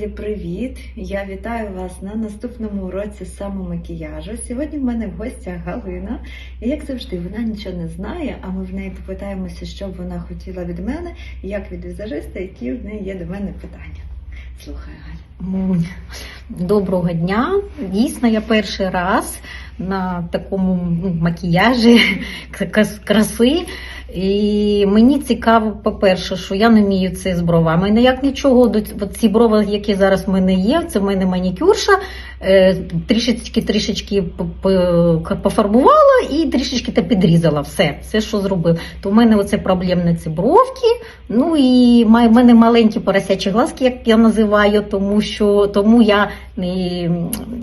Друзі, привіт! Я вітаю вас на наступному уроці самомакіяжу. Сьогодні в мене в гостях Галина. І як завжди, вона нічого не знає, а ми в неї попитаємося, що б вона хотіла від мене, як від візажиста, які в неї є до мене питання. Слухай, Галя. Доброго дня. Дійсно, я перший раз на такому ну, макіяжі краси. І мені цікаво, по-перше, що я не вмію це з бровами. Ніяк нічого, до ці брови, які зараз в мене є, це в мене манікюрша. Е, Трішечки трішечки пофарбувала і трішечки та підрізала все, все, що зробив. То в мене оце проблемне це бровки. Ну і в мене маленькі поросячі глазки, як я називаю, тому що тому я і,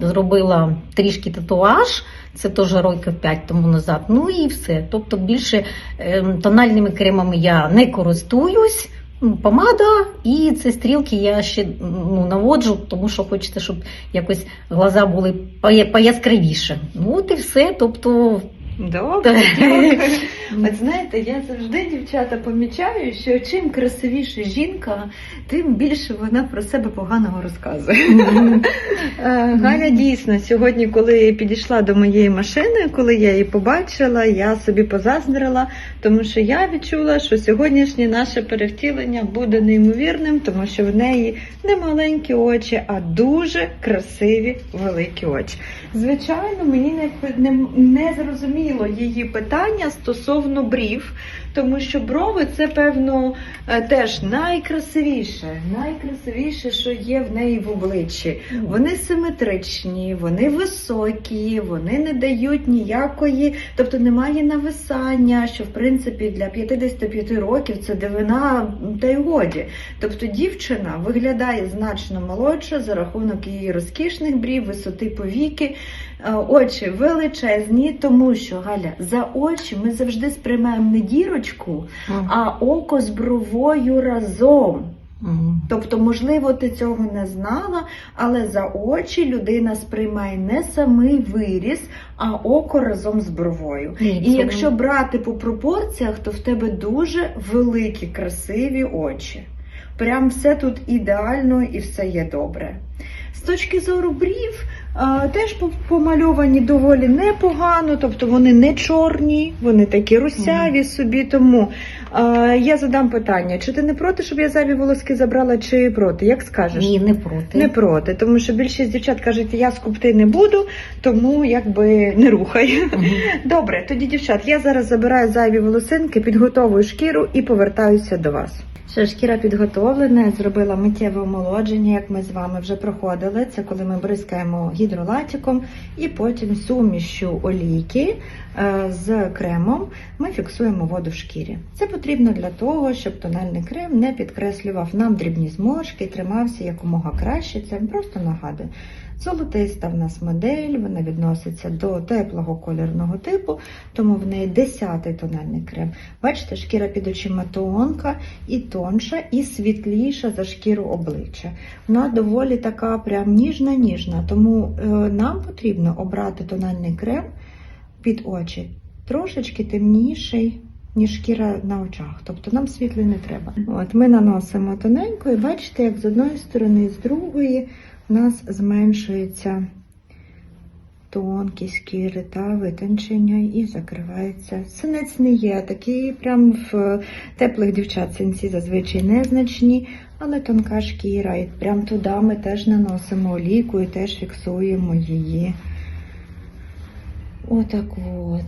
зробила трішки татуаж. Це теж років 5 тому назад. Ну і все. Тобто більше ем, тональними кремами я не користуюсь. Ну, Помада і ці стрілки я ще ну, наводжу, тому що хочеться, щоб якось глаза були поя- пояскравіше. Ну от і все. Тобто, Добре, дякую. От знаєте, я завжди, дівчата, помічаю, що чим красивіша жінка, тим більше вона про себе поганого розказує. Е, Галя дійсно сьогодні, коли підійшла до моєї машини, коли я її побачила, я собі позаздрила, тому що я відчула, що сьогоднішнє наше перевтілення буде неймовірним, тому що в неї не маленькі очі, а дуже красиві великі очі. Звичайно, мені не, не, не зрозуміло її питання стосовно брів, тому що брови це певно е, теж найкрасивіше, найкрасивіше, що є в неї в обличчі. Вони симетричні, вони високі, вони не дають ніякої, тобто немає нависання, що в принципі для 55 років це дивина та й годі. Тобто дівчина виглядає значно молодше за рахунок її розкішних брів, висоти повіки. Е, Очі величезні, тому що Галя за очі ми завжди сприймаємо не дірочку, а око з бровою разом. М. Тобто, можливо, ти цього не знала, але за очі людина сприймає не самий виріс, а око разом з бровою. Ні, І якщо брати по пропорціях, то в тебе дуже великі, красиві очі. Прям все тут ідеально і все є добре. З точки зору брів, теж по- помальовані доволі непогано, тобто вони не чорні, вони такі русяві собі. Тому я задам питання: чи ти не проти, щоб я зайві волоски забрала, чи проти? Як скажеш? Ні, не проти. Не проти, тому що більшість дівчат кажуть, я скупти не буду, тому якби не рухай. Добре, тоді, дівчат, я зараз забираю зайві волосинки, підготовую шкіру і повертаюся до вас. Що шкіра підготовлена, зробила миттєве омолодження, як ми з вами вже проходили. Це коли ми бризкаємо гідролатиком і потім сумішю олійки е, з кремом ми фіксуємо воду в шкірі. Це потрібно для того, щоб тональний крем не підкреслював нам дрібні зморшки тримався якомога краще. Це просто нагадує. Золотиста в нас модель, вона відноситься до теплого кольорного типу, тому в неї 10-й тональний крем. Бачите, шкіра під очима тонка і тонша, і світліша за шкіру обличчя. Вона доволі така прям ніжна-ніжна, тому е, нам потрібно обрати тональний крем під очі трошечки темніший. Ніж шкіра на очах, тобто нам світлий не треба. От ми наносимо тоненько, і бачите, як з одної сторони, і з другої у нас зменшується тонкість шкіри та витончення і закривається. Синець не є такий, прям в теплих дівчат синці зазвичай незначні, але тонка шкіра. І прям туди ми теж наносимо олійку і теж фіксуємо її. Отак от.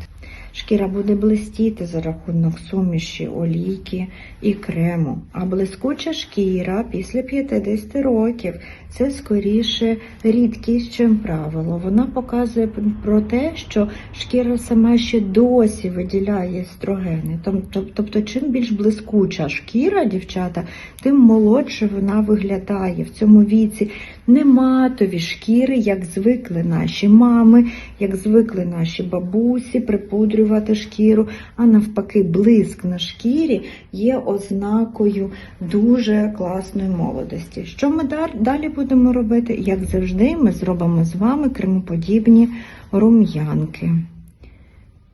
Шкіра буде блистіти за рахунок суміші, олійки і крему. А блискуча шкіра після 50 років це скоріше рідкість, чим правило. Вона показує про те, що шкіра сама ще досі виділяє естрогени. Тоб- тоб- Тобто, чим більш блискуча шкіра, дівчата, тим молодше вона виглядає в цьому віці. Не матові шкіри, як звикли наші мами, як звикли наші бабусі припудрювати шкіру, а навпаки, блиск на шкірі є ознакою дуже класної молодості. Що ми далі будемо робити? Як завжди, ми зробимо з вами кремоподібні рум'янки.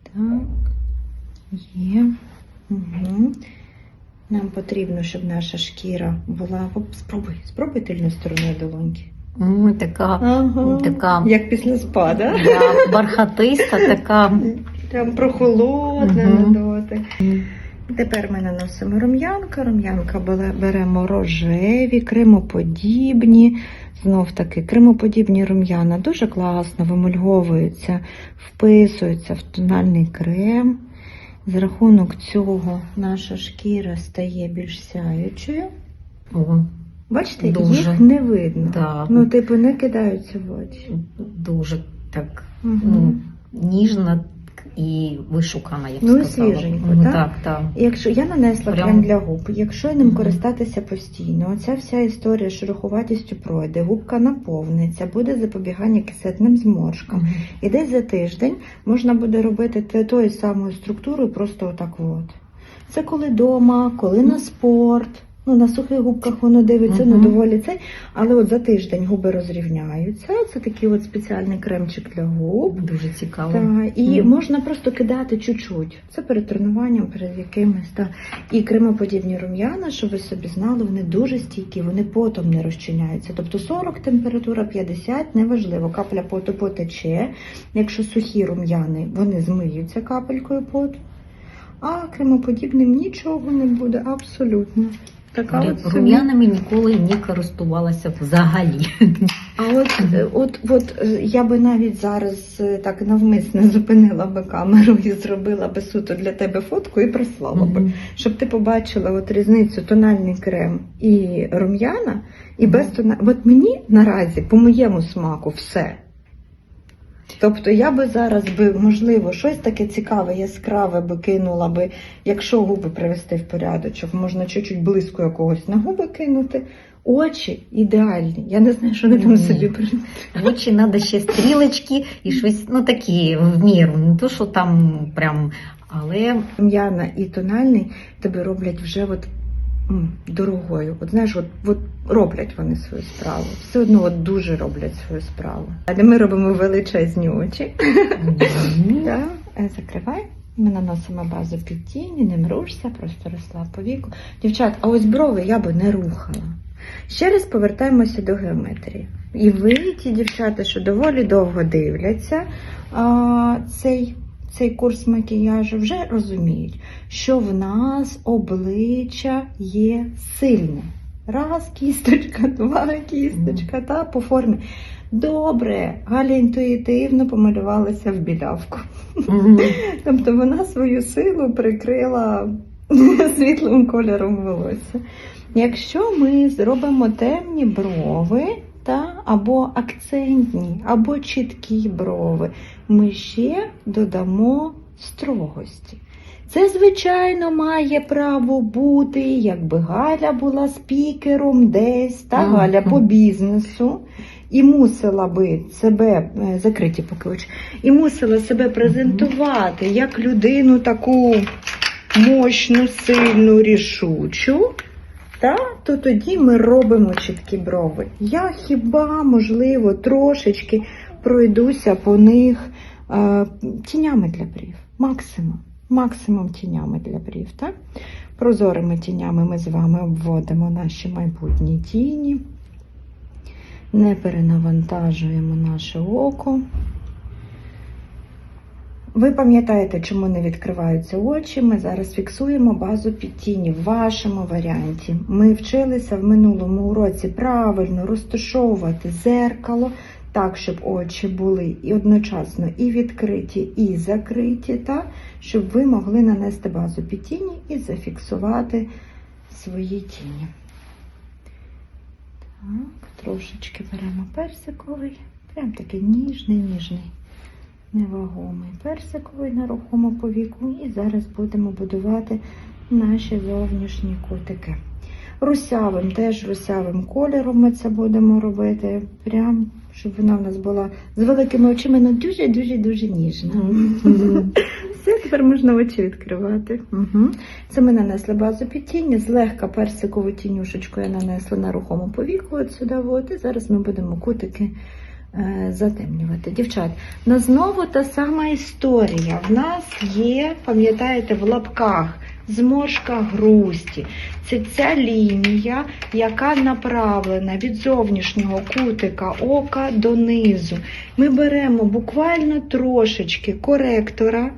Так, є. Угу. Нам потрібно, щоб наша шкіра була. Спробуй, спробуй тильною стороною долоньки. М, Така, Ага. така Як після спада. да, бархатиста, така. Прям прохолодна Мгм. на дотик. Тепер ми наносимо рум'янка. Рум'янка бере- беремо рожеві, кремоподібні. Знов таки, кремоподібні рум'яна дуже класно вимульговуються, вписуються в тональний крем. За рахунок цього наша шкіра стає більш сяючою. О, Бачите, Дуже. їх не видно. Да. Ну, типу, не кидаються в очі. дуже так угу. ну, ніжна і вишукана, я б Ну, сказала. свіженько, М, так? Так, так. Якщо я нанесла Прям- крем для губ, якщо ним Мгм. користатися постійно, оця вся історія з шероховатістю пройде, губка наповниться, буде запобігання кисетним зморшкам. Мгм. І десь за тиждень можна буде робити те- тою самою структурою, просто отак от. Це коли вдома, коли на спорт. Ну, на сухих губках воно дивиться, ну доволі цей. Але от за тиждень губи розрівняються. Це такий от спеціальний кремчик для губ. Дуже цікаво. Та, і Мгм. можна просто кидати чуть-чуть. Це перед тренуванням, перед якимось. Та. І кремоподібні рум'яна, щоб ви собі знали, вони дуже стійкі, вони потом не розчиняються. Тобто 40 температура, 50, неважливо, капля поту потече. Якщо сухі рум'яни, вони змиються капелькою поту. А кремоподібним нічого не буде, абсолютно. Така. Рум'янами ніколи не користувалася взагалі. А от, от, от е, я би навіть зараз е, так навмисне зупинила би камеру і зробила би суто для тебе фотку і прислала би, Мгм. щоб ти побачила от різницю тональний крем і рум'яна, і без тона. От мені наразі, по моєму смаку, все. Тобто я би зараз би, можливо, щось таке цікаве, яскраве би кинула би, якщо губи привести в порядочок, можна чуть-чуть близько якогось на губи кинути. Очі ідеальні. Я не знаю, що вони там собі В очі треба ще стрілочки і щось, ну такі в міру, не то, що там прям, але рум'яна і тональний тебе роблять вже от, дорогою. От знаєш, от, от роблять вони свою справу. Все одно от дуже роблять свою справу. Але ми робимо величезні очі. Да. Е, Закривай. Ми наносимо базу під тіні, не мружся, просто розслаб повіку. Дівчат, а ось брови я би не рухала. Ще раз повертаємося до геометрії. І ви, ті дівчата, що доволі довго дивляться а, цей, цей курс макіяжу, вже розуміють, що в нас обличчя є сильне. Раз кісточка, два кісточка, та по формі. Добре, Галя інтуїтивно помалювалася в білявку. Тобто вона свою силу прикрила світлим кольором волосся. Якщо ми зробимо темні брови, та, або акцентні, або чіткі брови, ми ще додамо строгості. Це, звичайно, має право бути, якби Галя була спікером десь, та Галя по бізнесу. І мусила би себе е, закриті поки очі, і мусила себе презентувати як людину таку мощну, сильну, рішучу, та, то тоді ми робимо чіткі брови. Я хіба, можливо, трошечки пройдуся по них тінями для брів. Максимум. Максимум тінями для брів. Так? Прозорими тінями ми з вами обводимо наші майбутні тіні. Не перенавантажуємо наше око. Ви пам'ятаєте, чому не відкриваються очі? Ми зараз фіксуємо базу під тіні в вашому варіанті. Ми вчилися в минулому уроці правильно розташовувати зеркало так, щоб очі були і одночасно і відкриті, і закриті, так, щоб ви могли нанести базу під тіні і зафіксувати свої тіні. Так, трошечки беремо персиковий, прям такий ніжний, ніжний невагомий персиковий на рухому повіку. І зараз будемо будувати наші зовнішні кутики. Русявим, теж русявим кольором ми це будемо робити. Прям, щоб вона в нас була з великими очима, але дуже-дуже-дуже ніжна. Все, тепер можна очі відкривати. Угу. Це ми нанесли базу під тіні, злегка персикову тінюшечку я нанесла на рухому повіку от сюди. От, і зараз ми будемо кутики е, затемнювати. Дівчат, на знову та сама історія. В нас є, пам'ятаєте, в лапках зморшка грусті. Це ця лінія, яка направлена від зовнішнього кутика ока донизу. Ми беремо буквально трошечки коректора,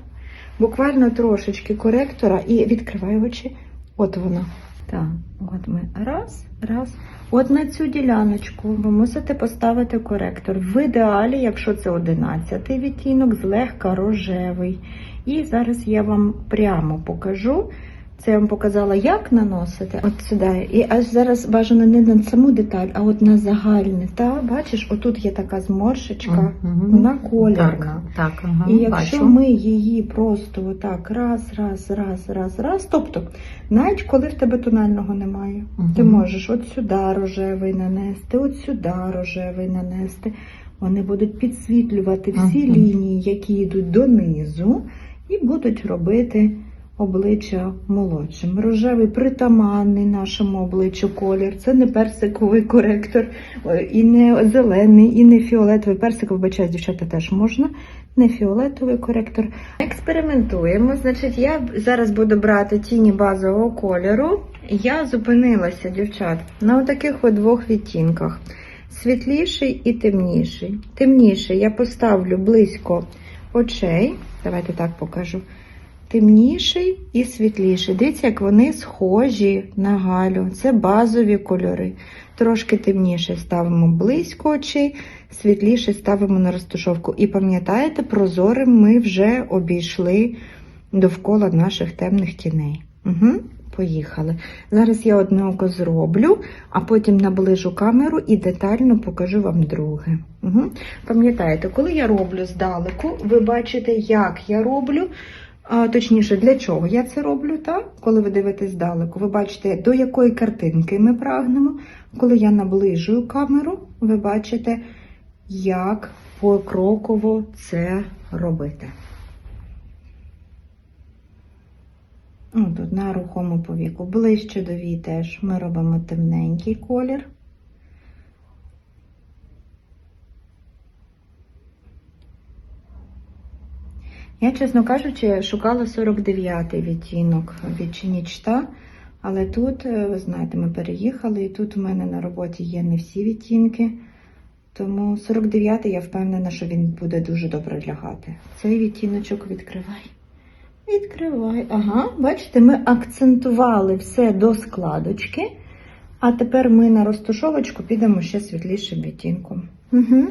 буквально трошечки коректора і відкриваю очі. От вона. Так, от ми раз, раз. От на цю діляночку ви мусите поставити коректор. В ідеалі, якщо це 11 відтінок, злегка рожевий. І зараз я вам прямо покажу. Це я вам показала, як наносити. От сюди. І аж зараз бажано не на саму деталь, а от на загальне. Та бачиш, отут є така зморшечка, Мгм. вона колірна. Так, так ага, І якщо бачу. ми її просто отак раз, раз, раз, раз, раз, тобто, навіть коли в тебе тонального немає, Мгм. ти можеш от сюди рожевий нанести, от сюди рожевий нанести. Вони будуть підсвітлювати всі Мгм. лінії, які йдуть донизу, і будуть робити обличчя молодшим. Рожевий притаманний нашому обличчю колір. Це не персиковий коректор, е, і не зелений, і не фіолетовий. Персик, вибачаю, дівчата теж можна. Не фіолетовий коректор. Експериментуємо. Значить, я зараз буду брати тіні базового кольору. Я зупинилася, дівчат, на таких двох відтінках: світліший і темніший. Темніший я поставлю близько очей. Давайте так покажу. Темніший і світліший. Дивіться, як вони схожі на галю. Це базові кольори. Трошки темніше ставимо близько очей, світліше ставимо на розташовку. І пам'ятаєте, прозорим ми вже обійшли довкола наших темних тіней. Угу. Поїхали. Зараз я одне око зроблю, а потім наближу камеру і детально покажу вам друге. Угу. Пам'ятаєте, коли я роблю здалеку, ви бачите, як я роблю. А, точніше, для чого я це роблю, так? Коли ви дивитесь здалеку, ви бачите, до якої картинки ми прагнемо. Коли я наближую камеру, ви бачите, як покроково це робити. О, тут на рухому повіку. Ближче до вій теж ми робимо темненький колір. Я, чесно кажучи, шукала 49-й відтінок від Чинічта, але тут, е, ви знаєте, ми переїхали, і тут у мене на роботі є не всі відтінки. Тому 49-й я впевнена, що він буде дуже добре лягати. Цей відтіночок відкривай. Відкривай. Ага, бачите, ми акцентували все до складочки, а тепер ми на розташовочку підемо ще світлішим відтінком. Угу.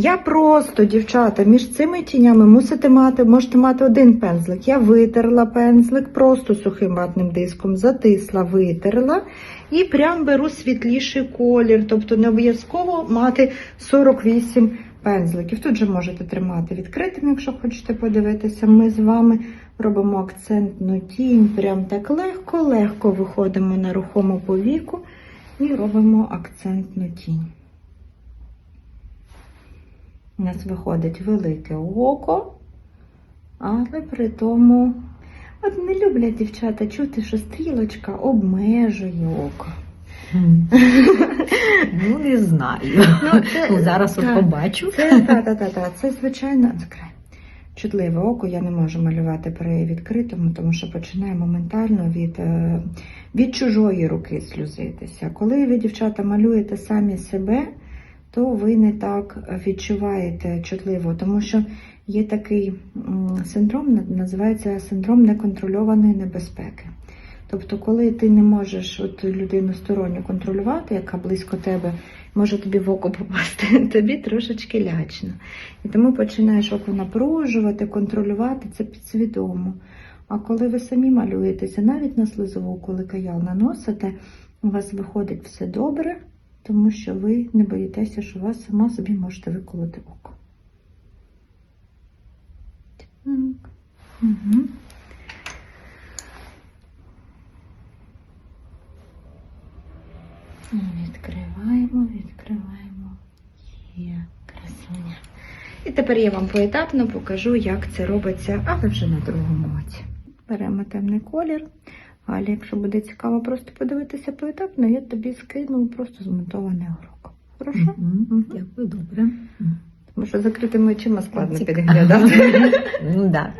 Я просто, дівчата, між цими тінями мусите мати, можете мати один пензлик. Я витерла пензлик просто сухим ватним диском, затисла, витерла і прям беру світліший колір. Тобто не обов'язково мати 48 пензликів. Тут же можете тримати відкритим, якщо хочете подивитися. Ми з вами робимо акцентну тінь, прям так легко-легко виходимо на рухому повіку і робимо акцентну тінь. У нас виходить велике око, але при тому от не люблять дівчата чути, що стрілочка обмежує око. Ну, не знаю. Ну, це- Ну, Зараз от побачу. Це, та, та, та, та, це звичайно закрай. Чутливе око я не можу малювати при відкритому, тому що починає моментально від, е, від чужої руки сльозитися. Коли ви, дівчата, малюєте самі себе, то ви не так відчуваєте чутливо, тому що є такий синдром, називається синдром неконтрольованої небезпеки. Тобто, коли ти не можеш от людину сторонню контролювати, яка близько тебе може тобі в око попасти, тобі трошечки лячно. І тому починаєш око напружувати, контролювати це підсвідомо. А коли ви самі малюєтеся, навіть на слизову, коли каял наносите, у вас виходить все добре, тому що ви не боїтеся, що вас сама собі можете виколоти око. Так. Угу. Відкриваємо, відкриваємо. Є красуня. І тепер я вам поетапно покажу, як це робиться, але вже на другому оці. Беремо темний колір. Але якщо буде цікаво просто подивитися поетапно, я тобі скину просто змонтований урок. Хорошо? Мгм. Мгм. Дякую, добре. Тому що закритими очима складно підглядати. Ну, да.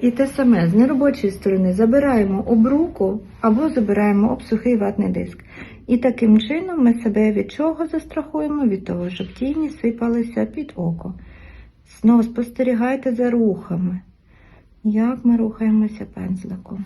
І те саме з неробочої сторони забираємо об руку або забираємо об сухий ватний диск. І таким чином ми себе від чого застрахуємо? Від того, щоб тіні сипалися під око. Знову спостерігайте за рухами, як ми рухаємося пензликом.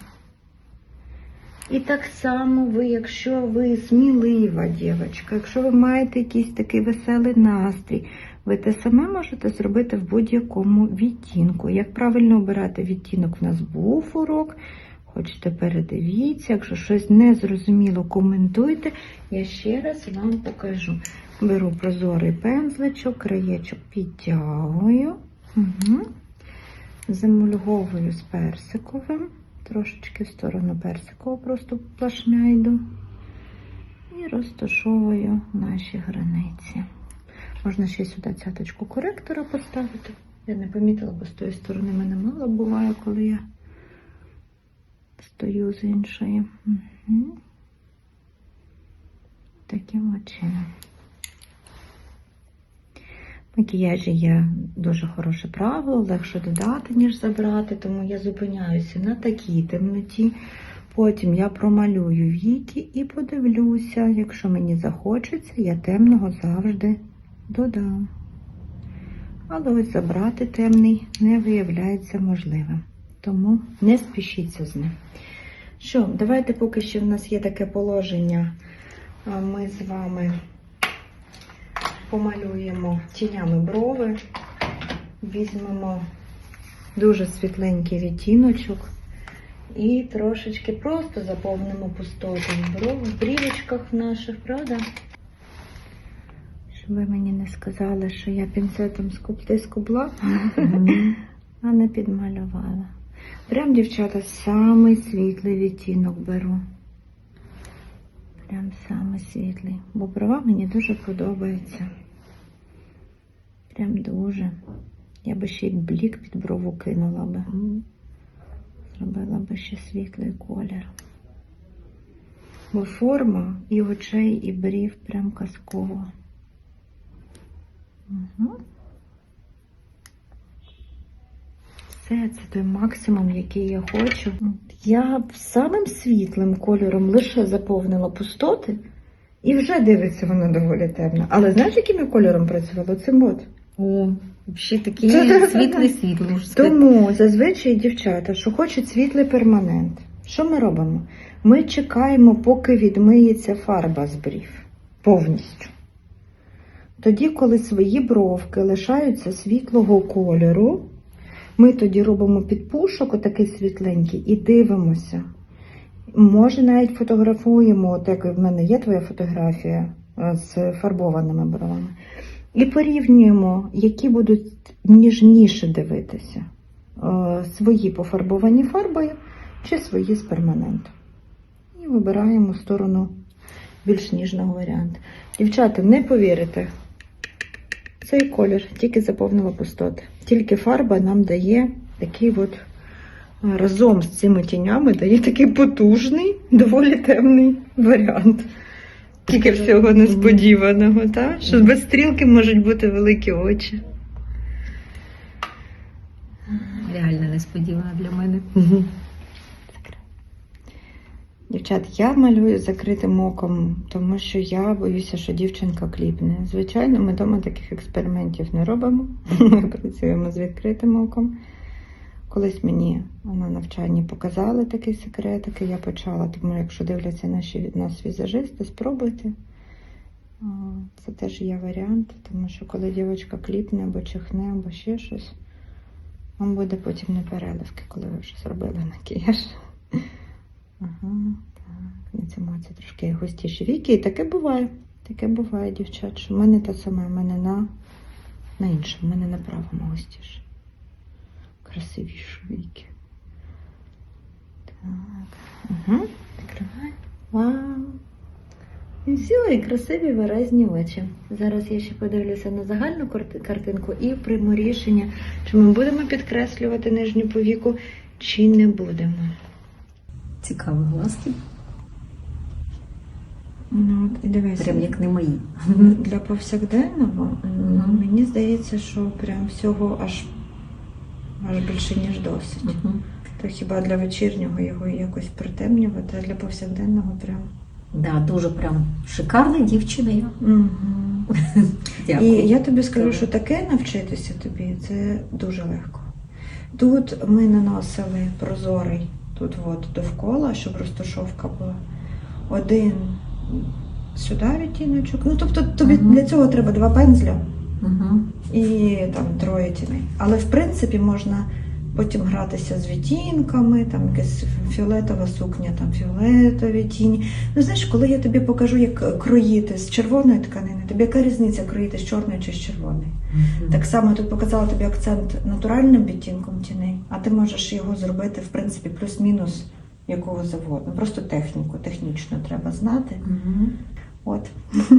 І так само ви, якщо ви смілива дівчинка, якщо ви маєте якийсь такий веселий настрій, ви те саме можете зробити в будь-якому відтінку. Як правильно обирати відтінок, в нас був урок. Хочете передивіться, якщо щось не зрозуміло, коментуйте. Я ще раз вам покажу. Беру прозорий пензличок, краєчок підтягую, угу. замульговую з персиковим, трошечки в сторону персикового просто плашмя йду і розташовую наші границі. Можна ще сюди цяточку коректора поставити. Я не помітила, бо з тої сторони мене мало буває, коли я стою з іншої. Угу. Таким чином. Макіяжі є дуже хороше правило, легше додати, ніж забрати, тому я зупиняюся на такій темноті. Потім я промалюю віки і подивлюся, якщо мені захочеться, я темного завжди додам. Але ось забрати темний не виявляється можливим. Тому не спішіться з ним. Що, давайте поки що в нас є таке положення. Ми з вами помалюємо тінями брови, візьмемо дуже світленький відтіночок і трошечки просто заповнимо пустоту в бров, в брівочках наших, правда? Щоб ви мені не сказали, що я пінцетом скупти скубла, а не підмалювала. Прям, дівчата, самий світлий відтінок беру. Прям самий світлий. Бо брова мені дуже подобається. Прям дуже. Я би ще й блік під брову кинула би. Зробила би ще світлий колір. Бо форма і очей, і брів прям казкова. Угу. Все, це той максимум, який я хочу. Я самим світлим кольором лише заповнила пустоти, і вже дивиться воно доволі темно. Але знаєш, яким я кольором працювала? Цим от. О, взагалі такий світлий можна. Тому зазвичай дівчата, що хочуть світлий перманент, що ми робимо? Ми чекаємо, поки відмиється фарба з брів повністю. Тоді, коли свої бровки лишаються світлого кольору, ми тоді робимо підпушок, отакий світленький, і дивимося. Може, навіть фотографуємо, от як в мене є твоя фотографія е, з фарбованими бровами. І порівнюємо, які будуть ніжніше дивитися. Е, Свої пофарбовані фарбою чи свої з перманентом. І вибираємо сторону більш ніжного варіанту. Дівчата, не повірите, цей колір тільки заповнила пустоти. Тільки фарба нам дає такий от е, разом з цими тінями дає такий потужний, доволі темний варіант. Тільки всього несподіваного, так? Що без стрілки можуть бути великі очі. Реально несподівано для мене. Дівчат, я малюю закритим оком, тому що я боюся, що дівчинка кліпне. Звичайно, ми вдома таких експериментів не робимо. Ми працюємо з відкритим оком. Колись мені на навчанні показали такий секретик, і я почала. Тому, якщо дивляться наші від нас візажисти, спробуйте. Це теж є варіант, тому що коли дівчинка кліпне або чихне, або ще щось, вам буде потім не переливки, коли ви вже зробили макіяж. Ага, це трошки густіші віки. І таке буває. Таке буває, дівчат, що в мене те саме, в мене на, на іншому, в мене на правому густіше. Красивіші віки. Так. Угу. Відкривай. Вау. І все, і красиві виразні очі. Зараз я ще подивлюся на загальну картинку і прийму рішення, чи ми будемо підкреслювати нижню повіку, чи не будемо. Цікаві глазки, Ну, от, і дивись. прям як не мої. Для повсякденного Мгм. мені здається, що прям всього аж, аж більше, ніж досить. Мгм. То хіба для вечірнього його якось притемнювати, а для повсякденного прям. Да, дуже прям шикарна дівчина. я. Угу. Дякую. І я тобі скажу, що таке навчитися тобі це дуже легко. Тут ми наносили прозорий тут от довкола, щоб розташовка була. Один сюди відтіночок. Ну тобто тобі Мгм. для цього треба два пензля Угу. і там троє тіней. Але в принципі можна потім гратися з відтінками, там якась фіолетова сукня, там фіолетові тіні. Ну знаєш, коли я тобі покажу, як кроїти з червоної тканини, тобі яка різниця кроїти з чорної чи з червоної? Так само я тут показала тобі акцент натуральним відтінком тіней, а ти можеш його зробити в принципі плюс-мінус якого завгодно. Просто техніку, технічно треба знати. Угу. От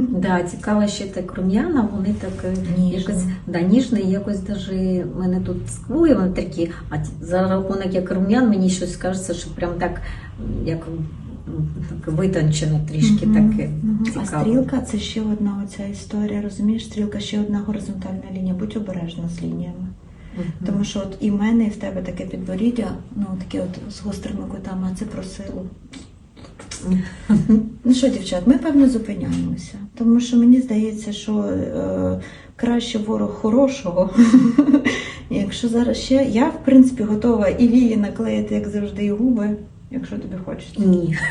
Да, цікаво ще так рум'яна, вони так е, Ніжні. якось да, ніжні, якось даже мене тут сквує, вони такі, а за рахунок як рум'ян, мені щось кажеться, що прям так як так витончено трішки Мгм, таке. мгм. А стрілка це ще одна оця історія. Розумієш, стрілка ще одна горизонтальна лінія. Будь обережна з лініями. Мгм. Тому що от і в мене, і в тебе таке підборіддя, ну таке от з гострими кутами, а це про силу. Ну що, дівчат, ми певно зупиняємося, тому що мені здається, що е, краще ворог хорошого. Якщо зараз ще я в принципі готова і вії наклеїти, як завжди, і губи, якщо тобі хочеться. Ні,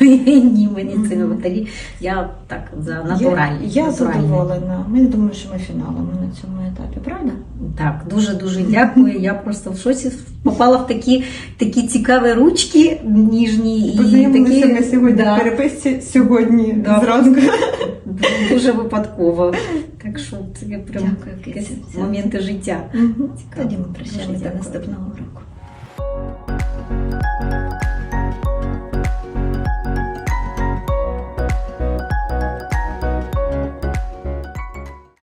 ні, мені це не взагалі. Я так за натуральні. Я, я задоволена. Ми думаю, що ми фіналимо на цьому етапі, правда? Так, дуже дуже дякую. Я просто в шоці попала в такі, такі цікаві ручки ніжні і такі да, переписці сьогодні Да. зранку. дуже випадково. Так що це прям якісь моменти життя. Мгм. Цікаво. Тоді ми прощаємося до наступного року.